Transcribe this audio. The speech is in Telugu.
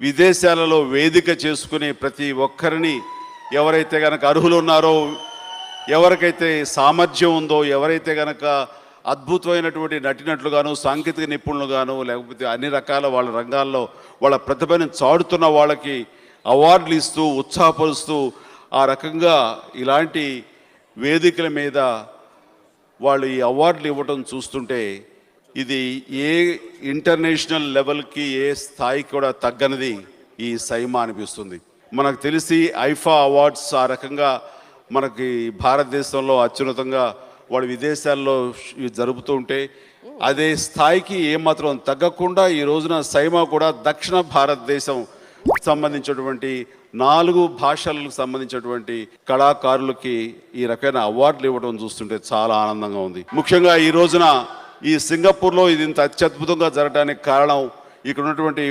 విదేశాలలో వేదిక చేసుకుని ప్రతి ఒక్కరిని ఎవరైతే గనక అర్హులు ఉన్నారో ఎవరికైతే సామర్థ్యం ఉందో ఎవరైతే గనక అద్భుతమైనటువంటి నటినట్లుగాను సాంకేతిక నిపుణులుగాను లేకపోతే అన్ని రకాల వాళ్ళ రంగాల్లో వాళ్ళ ప్రతిభని చాడుతున్న వాళ్ళకి అవార్డులు ఇస్తూ ఉత్సాహపరుస్తూ ఆ రకంగా ఇలాంటి వేదికల మీద వాళ్ళు ఈ అవార్డులు ఇవ్వటం చూస్తుంటే ఇది ఏ ఇంటర్నేషనల్ లెవెల్కి ఏ స్థాయికి కూడా తగ్గనిది ఈ సైమా అనిపిస్తుంది. మనకు తెలిసి ఐఫా అవార్డ్స్ ఆ రకంగా మనకి భారతదేశంలో అత్యున్నతంగా వాడు విదేశాల్లో ఇవి జరుపుతూ ఉంటే అదే స్థాయికి ఏమాత్రం తగ్గకుండా ఈ రోజున సైమా కూడా దక్షిణ భారతదేశం సంబంధించినటువంటి నాలుగు భాషలకు సంబంధించినటువంటి కళాకారులకి ఈ రకమైన అవార్డులు ఇవ్వడం చూస్తుంటే చాలా ఆనందంగా ఉంది. ముఖ్యంగా ఈ రోజున ఈ సింగపూర్లో ఇది ఇంత అత్యద్భుతంగా జరగడానికి కారణం ఇక్కడ ఉన్నటువంటి